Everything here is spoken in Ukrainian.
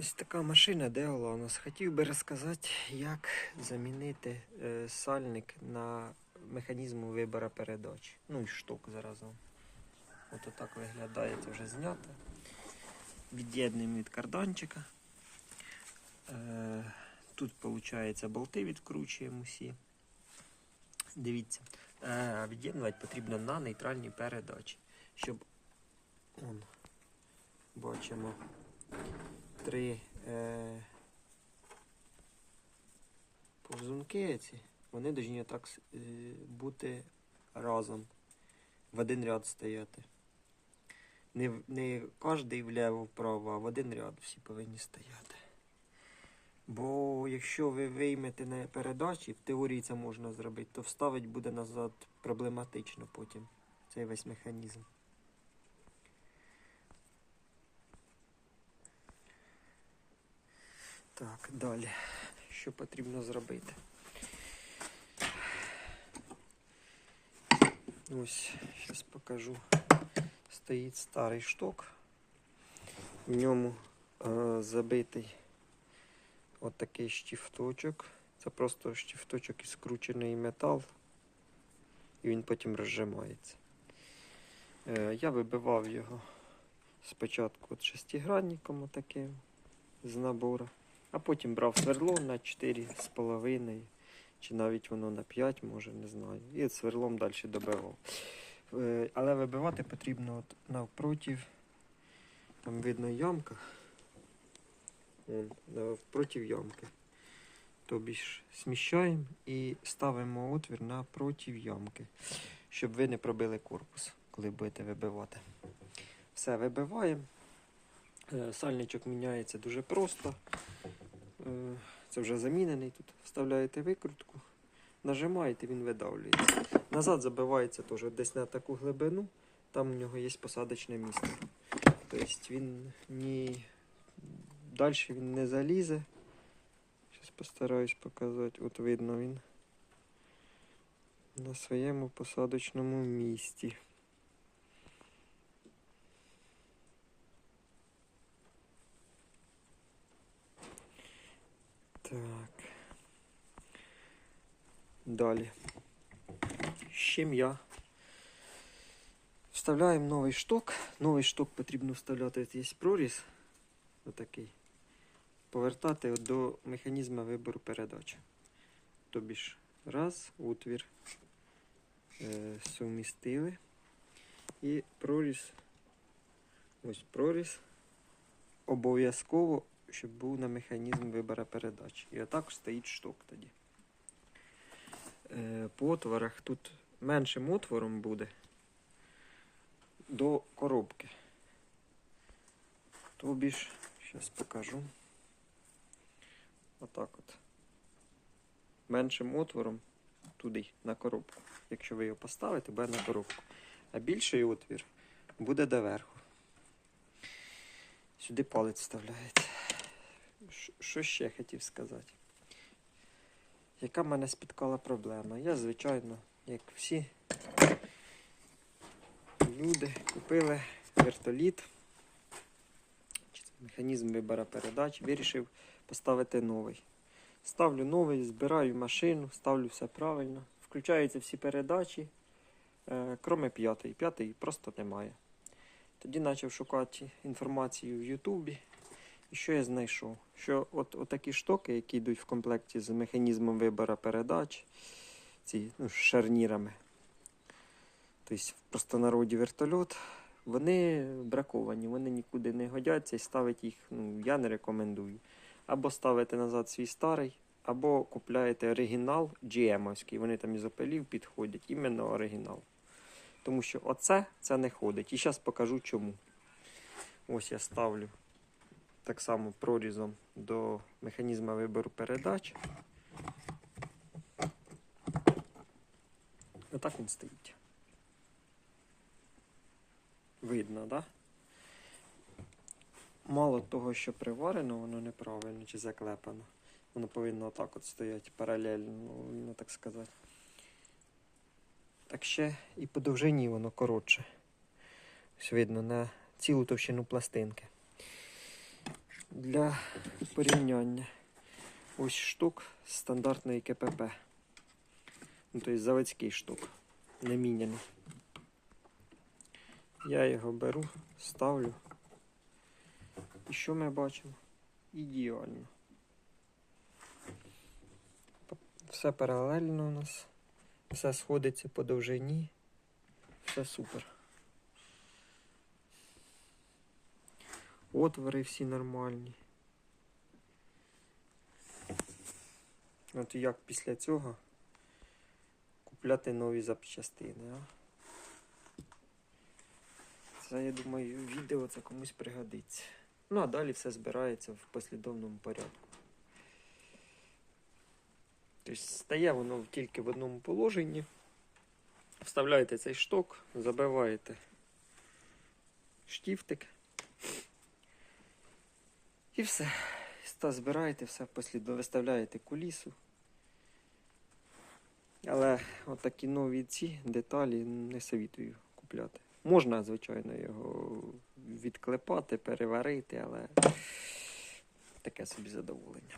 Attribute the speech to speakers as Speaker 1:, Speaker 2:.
Speaker 1: Ось така машина Деоланос. Хотів би розказати, як замінити е, сальник на механізму вибору передач. Ну і шток заразом. От отак виглядає, це вже знято. Від'єднуємо від карданчика. Е, тут, виходить, болти відкручуємо всі. Дивіться, е, від'єднувати потрібно на нейтральній передачі, щоб он, бачимо три е, повзунки ці, вони повинні так е, бути разом, в один ряд стояти. Не, не кожний вліво-вправо, а в один ряд всі повинні стояти. Бо якщо ви виймете на передачі, в теорії це можна зробити, то вставити буде назад проблематично потім цей весь механізм. Так, далі. Що потрібно зробити? Ось, зараз покажу. Стоїть старий шток. В ньому е, забитий отакий штифточок. Це просто штифточок і скручений метал. І він потім розжимається. Е, я вибивав його спочатку от шестигранником отаким з набору. А потім брав сверло на 4,5, чи навіть воно на 5, може, не знаю. І сверлом далі добивав. Е, Але вибивати потрібно от навпроти, там видно ямка. Вон, навпроти ямки. Тобі ж сміщаємо і ставимо отвір напроти ямки, щоб ви не пробили корпус, коли будете вибивати. Все, вибиваємо. Е, Сальничок міняється дуже просто. Е, Це вже замінений. Тут вставляєте викрутку, нажимаєте, він видавлюється. Назад забивається теж десь на таку глибину, там у нього є посадочне місце. Тобто він ні... далі він не залізе. Зараз постараюсь показати. От видно він на своєму посадочному місці. Так. Далі. Щем'я. Вставляємо новий шток. Новий шток потрібно вставляти. От Є проріз. Отакий. Повертати до механізму вибору передач. Тобі ж раз, отвір е, сумістили. І проріз. Ось проріз. Обов'язково щоб був на механізм вибору передач. І отак стоїть шток тоді. Е, по отворах тут меншим отвором буде до коробки. Тобі ж, зараз покажу. Отак от. Меншим отвором туди, на коробку. Якщо ви його поставите, буде на коробку. А більший отвір буде доверху. Сюди палець вставляється. Що ще хотів сказати? Яка мене спіткала проблема? Я, звичайно, як всі люди, купили вертоліт, механізм вибору передач, вирішив поставити новий. Ставлю новий, збираю машину, ставлю все правильно. Включаються всі передачі, е, кроме п'ятої. П'ятої просто немає. Тоді почав шукати інформацію в Ютубі. Що я знайшов? Що от, от такі штоки, які йдуть в комплекті з механізмом вибору передач, ці ну, шарнірами, тобто в простонароді вертольот, вони браковані, вони нікуди не годяться і ставити їх ну, я не рекомендую. Або ставите назад свій старий, або купляєте оригінал GM-овський. Вони там із опелів підходять, іменно оригінал. Тому що оце це не ходить. І зараз покажу чому. Ось я ставлю так само прорізом до механізму вибору передач. Отак він стоїть. Видно, так? Да? Мало того, що приварено, воно неправильно чи заклепано. Воно повинно отак от стояти паралельно, ну, так сказати. Так ще і по довжині воно коротше. Ось видно на цілу товщину пластинки. Для порівняння. Ось штук стандартної КПП. Ну, тобто заводський штук, не міняний. Я його беру, ставлю. І що ми бачимо? Ідеально. Все паралельно у нас. Все сходиться по довжині. Все супер. Отвори всі нормальні. От як після цього купляти нові запчастини, а? Це, я думаю, відео це комусь пригодиться. Ну, а далі все збирається в послідовному порядку. Тобто стає воно тільки в одному положенні. Вставляєте цей шток, забиваєте штифтик. І все. Ста збираєте все послідно виставляєте кулісу. Але отакі нові ці деталі не совітую купляти. Можна, звичайно, його відклепати, переварити, але таке собі задоволення.